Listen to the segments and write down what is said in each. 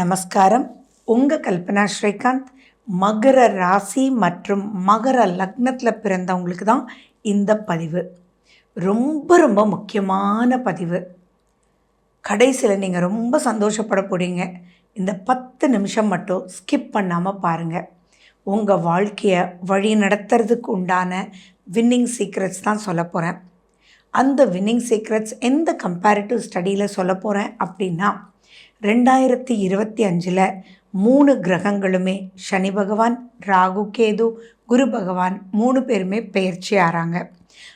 நமஸ்காரம். உங்கள் கல்பனா ஸ்ரீகாந்த் மகர ராசி மற்றும் மகர லக்னத்தில் பிறந்தவங்களுக்கு தான் இந்த பதிவு. ரொம்ப ரொம்ப முக்கியமான பதிவு. கடைசியில் நீங்கள் ரொம்ப சந்தோஷப்பட போறீங்க. இந்த பத்து நிமிஷம் மட்டும் ஸ்கிப் பண்ணாமல் பாருங்கள் உங்கள் வாழ்க்கையை வழி நடத்துறதுக்கு உண்டான வின்னிங் சீக்ரெட்ஸ் தான் சொல்ல போகிறேன் அந்த வின்னிங் சீக்ரெட்ஸ் எந்த கம்பேரிட்டிவ் ஸ்டடியில் சொல்ல போகிறேன் அப்படின்னா ரெண்டாயிரத்தி இருபத்தி அஞ்சில் மூணு கிரகங்களுமே சனி பகவான் ராகு கேது குரு பகவான் மூணு பேருமே பெயர்ச்சி ஆறாங்க.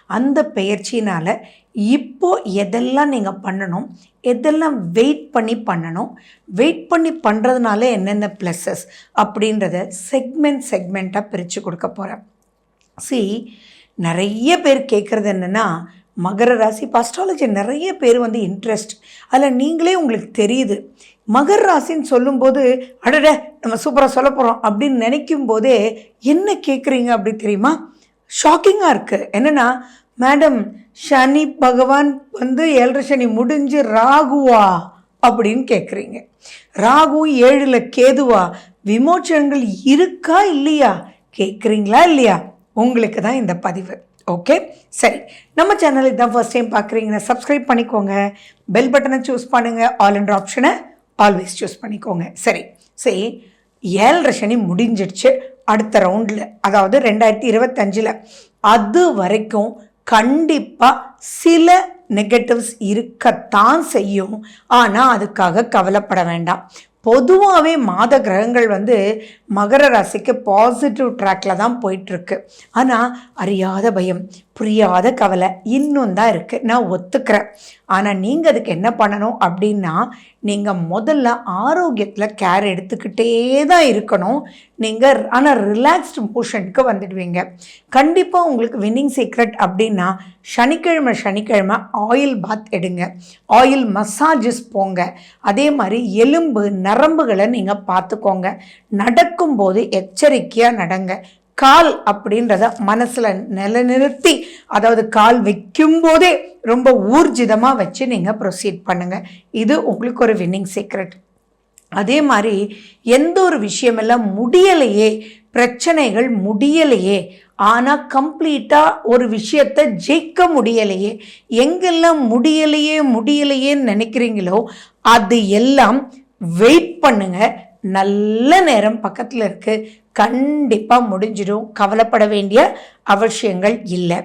அந்த பெயர்ச்சினால் இப்போ எதெல்லாம் நீங்கள் பண்ணணும் எதெல்லாம் வெயிட் பண்ணி பண்ணணும் வெயிட் பண்ணி பண்ணுறதுனால என்னென்ன ப்ளஸ்ஸஸ் அப்படின்றத செக்மெண்ட் செக்மெண்ட்டாக பிரித்து கொடுக்க போகிறேன் சி நிறைய பேர் கேட்குறது என்னென்னா மகர ராசி அஸ்ட்ராலஜி நிறைய பேர் வந்து இன்ட்ரெஸ்ட் அதில் நீங்களே உங்களுக்கு தெரியுது. மகர ராசின்னு சொல்லும்போது அடட நம்ம சூப்பராக சொல்ல போகிறோம் அப்படின்னு நினைக்கும் போதே என்ன கேட்குறீங்க அப்படி தெரியுமா? ஷாக்கிங்காக இருக்குது என்னென்னா மேடம் சனி பகவான் வந்து ஏழரை சனி முடிஞ்சு ராகுவா அப்படின்னு கேட்குறீங்க ராகு ஏழில் கேதுவா? விமோச்சனங்கள் இருக்கா இல்லையா? கேட்குறீங்களா இல்லையா? உங்களுக்கு தான் இந்த பதிவு. ஓகே சரி. நம்ம சேனல் இதுதான் ஃபர்ஸ்ட் டைம் பார்க்குறீங்கன்னா சப்ஸ்கிரைப் பண்ணிக்கோங்க. பெல் பட்டனை சூஸ் பண்ணுங்கள் ஆல் என்ற ஆப்ஷனை ஆல்வேஸ் சூஸ் பண்ணிக்கோங்க. சரி. சரி. ஏழரை சனி முடிஞ்சிடுச்சு. அடுத்த ரவுண்டில் அதாவது ரெண்டாயிரத்தி இருபத்தஞ்சில். அது வரைக்கும் கண்டிப்பாக சில நெகட்டிவ்ஸ் இருக்கத்தான் செய்யும். ஆனால் அதுக்காக கவலைப்பட வேண்டாம். பொதுவாகவே மாத கிரகங்கள் வந்து மகர ராசிக்கு பாசிட்டிவ் ட்ராக்ல தான் போயிட்டுருக்கு ஆனால் அறியாத பயம். புரியாத கவலை இன்னும் தான் இருக்குது நான் ஒத்துக்கிறேன். ஆனால் நீங்கள் அதுக்கு என்ன பண்ணணும் அப்படின்னா நீங்கள் முதல்ல ஆரோக்கியத்தில் கேர் எடுத்துக்கிட்டே தான் இருக்கணும். நீங்கள் ஆனால் ரிலாக்ஸ்டு மோஷனுக்கு வந்துடுவீங்க. கண்டிப்பாக உங்களுக்கு வின்னிங் சீக்ரெட் அப்படின்னா சனிக்கிழமை சனிக்கிழமை ஆயில் பாத் எடுங்க. ஆயில் மசாஜஸ் போங்க. அதே மாதிரி எலும்பு நரம்புகளை நீங்கள் பார்த்துக்கோங்க. நடக்கும்போது எச்சரிக்கையாக நடங்க. கால் அப்படின்றத மனசில் நிலைநிறுத்தி அதாவது கால் வைக்கும்போதே ரொம்ப ஊர்ஜிதமாக வச்சு நீங்கள் ப்ரொசீட் பண்ணுங்கள் இது உங்களுக்கு ஒரு வின்னிங் சீக்ரெட் அதே மாதிரி எந்த ஒரு விஷயமெல்லாம் முடியலையே பிரச்சனைகள் முடியலையே ஆனால் கம்ப்ளீட்டாக ஒரு விஷயத்தை ஜெயிக்க முடியலையே எங்கெல்லாம் முடியலையே முடியலையேன்னு நினைக்கிறீங்களோ அது எல்லாம் வெயிட் பண்ணுங்கள் நல்ல நேரம் பக்கத்தில் இருக்குது கண்டிப்பாக முடிஞ்சிடும். கவலைப்பட வேண்டிய அவசியங்கள் இல்லை.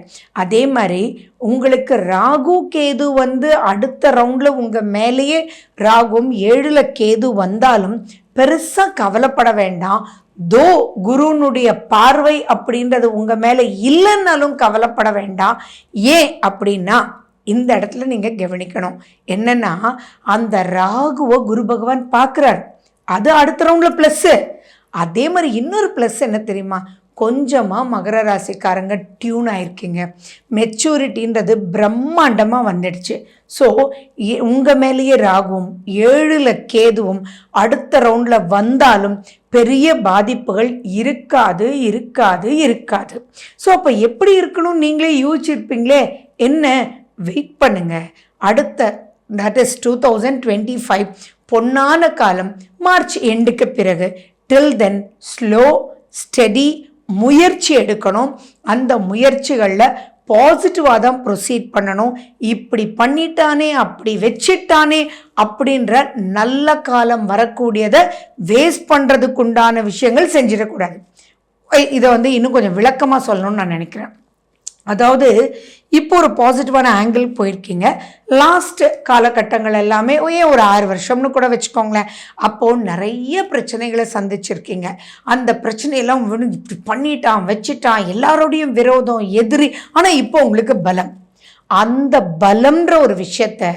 அதே மாதிரி உங்களுக்கு ராகு கேது வந்து அடுத்த ரவுண்டில் உங்கள் மேலேயே ராகும் ஏழில் கேது வந்தாலும் பெருசாக கவலைப்பட வேண்டாம். தோ குருனுடைய பார்வை அப்படின்றது உங்கள் மேலே இல்லைன்னாலும் கவலைப்பட வேண்டாம். ஏன் அப்படின்னா இந்த இடத்துல நீங்கள் கவனிக்கணும். என்னன்னா அந்த ராகுவை குரு பகவான் பார்க்குறாரு. அது அடுத்த ரவுண்டில் ப்ளஸ்ஸு அதே மாதிரி இன்னொரு ப்ளஸ் என்ன தெரியுமா? கொஞ்சமாக மகர ராசிக்காரங்க டியூன் ஆயிருக்கீங்க. மெச்சூரிட்டின்றது பிரம்மாண்டமாக வந்துடுச்சு. ஸோ உங்கள் மேலேயே ராகுவும் ஏழில் கேதுவும் அடுத்த ரவுண்டில் வந்தாலும் பெரிய பாதிப்புகள் இருக்காது இருக்காது இருக்காது. ஸோ அப்போ எப்படி இருக்கணும்? நீங்களே யோசிச்சிருப்பீங்களே. என்ன? வெயிட் பண்ணுங்கள் அடுத்த that is two thousand twenty five பொன்னான காலம் மார்ச் எண்டுக்கு பிறகு. டில் தென் ஸ்லோ ஸ்டெடி முயற்சி எடுக்கணும். அந்த முயற்சிகளில் பாசிட்டிவாக தான் ப்ரொசீட் பண்ணணும். இப்படி பண்ணிட்டானே அப்படி வச்சிட்டானே அப்படின்ற நல்ல காலம் வரக்கூடியதை வேஸ்ட் பண்ணுறதுக்குண்டான விஷயங்கள் செஞ்சிடக்கூடாது. இதை வந்து இன்னும் கொஞ்சம் விளக்கமாக சொல்லணும்னு நான் நினைக்கிறேன். அதாவது இப்போ ஒரு பாசிட்டிவான ஆங்கிள் போயிருக்கீங்க. லாஸ்ட் காலகட்டங்கள் எல்லாமே ஏன் ஒரு ஆறு வருஷம்னு கூட வச்சுக்கோங்களேன். அப்போது நிறைய பிரச்சனைகளை சந்திச்சிருக்கீங்க. அந்த பிரச்சனையெல்லாம் இப்படி பண்ணிட்டான் வச்சிட்டான் எல்லாரோடையும் விரோதம் எதிரி ஆனால் இப்போ உங்களுக்கு பலம். அந்த பலம்ன்ற ஒரு விஷயத்த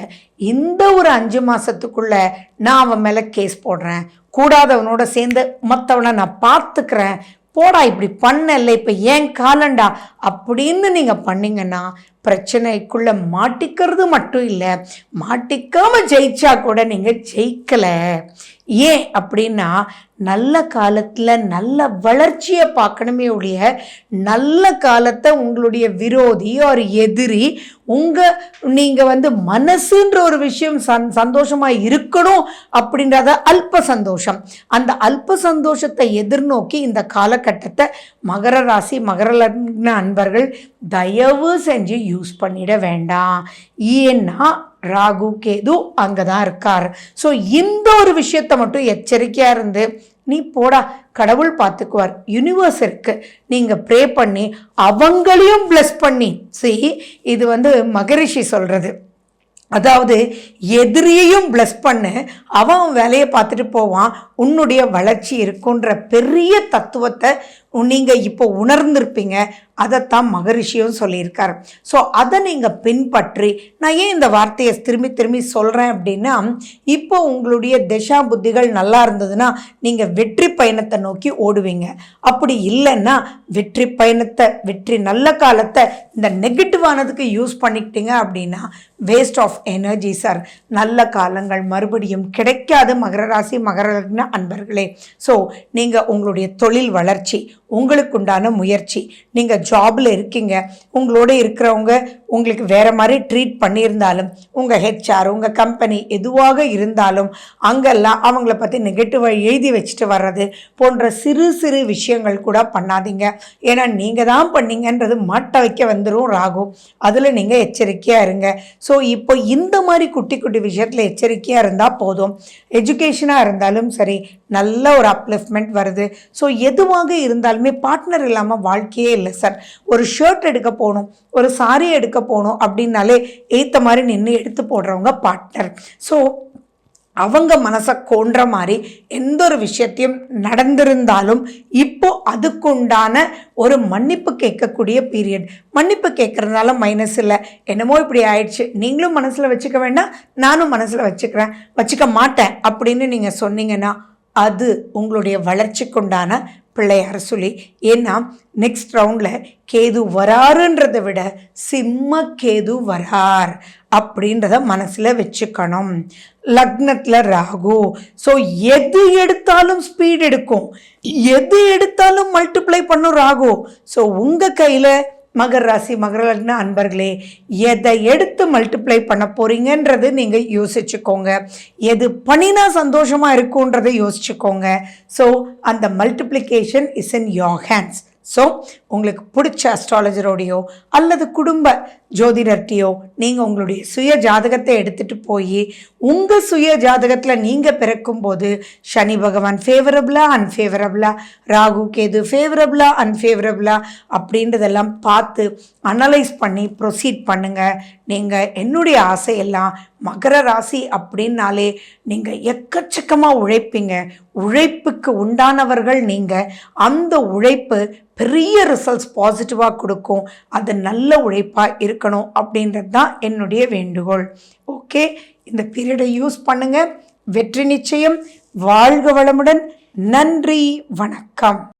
இந்த ஒரு அஞ்சு மாதத்துக்குள்ளே நான் அவன் மேலே கேஸ் போடுறேன். கூடாதவனோட சேர்ந்து மற்றவனை நான் பார்த்துக்கிறேன். போடா இப்படி பண்ணல இப்போ ஏன் காலண்டா? அப்படின்னு நீங்கள் பண்ணீங்கன்னா பிரச்சனைக்குள்ள மாட்டிக்கிறது மட்டும் இல்லை மாட்டிக்காம ஜெயிச்சா கூட நீங்கள் ஜெயிக்கலை. ஏன் அப்படின்னா நல்ல காலத்தில் நல்ல வளர்ச்சியை பார்க்கணுமே ஒழிய நல்ல காலத்தை உங்களுடைய விரோதி ஒரு எதிரி உங்கள் நீங்கள் வந்து மனசுன்ற ஒரு விஷயம் சந் சந்தோஷமாக இருக்கணும் அப்படின்றத அல்ப சந்தோஷம். அந்த அல்ப சந்தோஷத்தை எதிர்நோக்கி இந்த காலகட்டத்தை மகர ராசி மகர லக்ன அன்பர்கள் தயவு செஞ்சு யூஸ் பண்ணிட வேண்டாம். ஏன்னா ராகு கேது அங்கே தான் இருக்கார். ஸோ இந்த ஒரு விஷயத்தை மட்டும் எச்சரிக்கையாக இருந்து நீ போடா கடவுள் பார்த்துக்குவார். யூனிவர்ஸ் இருக்குது நீங்கள் ப்ரே பண்ணி அவங்களையும் ப்ளஸ் பண்ணி. சி இது வந்து மகரிஷி சொல்கிறது அதாவது எதிரியையும் ப்ளஸ் பண்ணு. அவன் வேலையை பார்த்துட்டு போவான். உன்னுடைய வளர்ச்சி இருக்குன்ற பெரிய தத்துவத்தை நீங்கள் இப்போ உணர்ந்திருப்பீங்க. அதைத்தான் மகரிஷியும் சொல்லியிருக்கார். ஸோ அதை நீங்கள் பின்பற்றி நான் ஏன் இந்த வார்த்தையை திரும்பி திரும்பி சொல்கிறேன் அப்படின்னா இப்போ உங்களுடைய திசா புத்திகள் நல்லா இருந்ததுன்னா நீங்கள் வெற்றி பயணத்தை நோக்கி ஓடுவீங்க. அப்படி இல்லைன்னா வெற்றி பயணத்தை வெற்றி நல்ல காலத்தை இந்த நெகட்டிவானதுக்கு யூஸ் பண்ணிக்கிட்டீங்க அப்படின்னா வேஸ்ட் ஆஃப் எனர்ஜி சார் நல்ல காலங்கள் மறுபடியும் கிடைக்காது மகர ராசி மகர அன்பர்களே. ஸோ நீங்கள் உங்களுடைய தொழில் வளர்ச்சி உங்களுக்குண்டான முயற்சி. நீங்கள் ஜாபில் இருக்கீங்க. உங்களோட இருக்கிறவங்க உங்களுக்கு வேறு மாதிரி ட்ரீட் பண்ணியிருந்தாலும் உங்கள் ஹெச்ஆர் உங்கள் கம்பெனி எதுவாக இருந்தாலும் அங்கெல்லாம் அவங்கள பற்றி நெகட்டிவாக எழுதி வச்சுட்டு வர்றது போன்ற சிறு சிறு விஷயங்கள் கூட பண்ணாதீங்க. ஏன்னா நீங்கள் தான் பண்ணீங்கன்றது மாட்ட வைக்க வந்துடும் ராகு. அதில் நீங்கள் எச்சரிக்கையாக இருங்க. ஸோ இப்போ இந்த மாதிரி குட்டி குட்டி விஷயத்தில் எச்சரிக்கையாக இருந்தால் போதும். எஜுகேஷனாக இருந்தாலும் சரி நல்ல ஒரு அப்லிஃப்ட்மெண்ட் வருது. ஸோ எதுவாக இருந்தாலும் பார்ட்னர் இல்லாமல் வாழ்க்கையே இல்லை சார் ஒரு ஷர்ட் எடுக்க போகணும் ஒரு சாரி எடுக்க போகணும் அப்படின்னாலே ஏற்ற மாதிரி நின்று எடுத்து போடுறவங்க பார்ட்னர் ஸோ அவங்க மனசை கொன்ற மாதிரி எந்த ஒரு விஷயத்தையும் நடந்திருந்தாலும் இப்போ அதுக்குண்டான ஒரு மன்னிப்பு கேட்கக்கூடிய பீரியட் மன்னிப்பு கேட்குறதுனால மைனஸ் இல்லை. என்னமோ இப்படி ஆயிடுச்சு. நீங்களும் மனசில் வச்சுக்க வேண்டாம் நானும் மனசில் வச்சுக்கிறேன். வச்சுக்க மாட்டேன் அப்படின்னு நீங்கள் சொன்னீங்கன்னா அது உங்களுடைய வளர்ச்சிக்குண்டான பிள்ளையார சொல்லி ஏன்னா நெக்ஸ்ட் ரவுண்டில் கேது வராருன்றதை விட சிம்ம கேது வரார் அப்படின்றத மனசில் வச்சுக்கணும். லக்னத்தில் ராகு. ஸோ எது எடுத்தாலும் ஸ்பீட் எடுக்கும். எது எடுத்தாலும் மல்டிப்ளை பண்ணும் ராகு. ஸோ உங்கள் கையில் மகர் ராசி மகர லக்ன அன்பர்களே எதை எடுத்து மல்டிப்ளை பண்ண போகிறீங்கன்றது நீங்கள் யோசிச்சுக்கோங்க. எது பண்ணினா சந்தோஷமாக இருக்குன்றதை யோசிச்சுக்கோங்க. ஸோ அந்த multiplication is in your hands so உங்களுக்கு பிடிச்ச அஸ்ட்ராலஜரோடையோ அல்லது குடும்ப ஜோதிடர்கிட்டையோ நீங்கள் உங்களுடைய சுய ஜாதகத்தை எடுத்துகிட்டு போய் உங்கள் சுய ஜாதகத்தில் நீங்கள் பிறக்கும்போது சனி பகவான் ஃபேவரபுளாக அன்ஃபேவரபுளாக ராகு கேது ஃபேவரபுளாக அன்ஃபேவரபுளாக அப்படின்றதெல்லாம் பார்த்து அனலைஸ் பண்ணி ப்ரொசீட் பண்ணுங்கள் நீங்கள் என்னுடைய ஆசையெல்லாம் மகர ராசி அப்படின்னாலே நீங்கள் எக்கச்சக்கமாக உழைப்பீங்க. உழைப்புக்கு உண்டானவர்கள் நீங்கள் அந்த உழைப்பு பெரிய ரிசல்ட்ஸ் பாசிட்டிவாக கொடுக்கும். அது நல்ல உழைப்பாக இருக்கணும் அப்படின்றது தான் என்னுடைய வேண்டுகோள். ஓகே? இந்த பீரியடை யூஸ் பண்ணுங்கள் வெற்றி நிச்சயம். வாழ்க வளமுடன். நன்றி. வணக்கம்.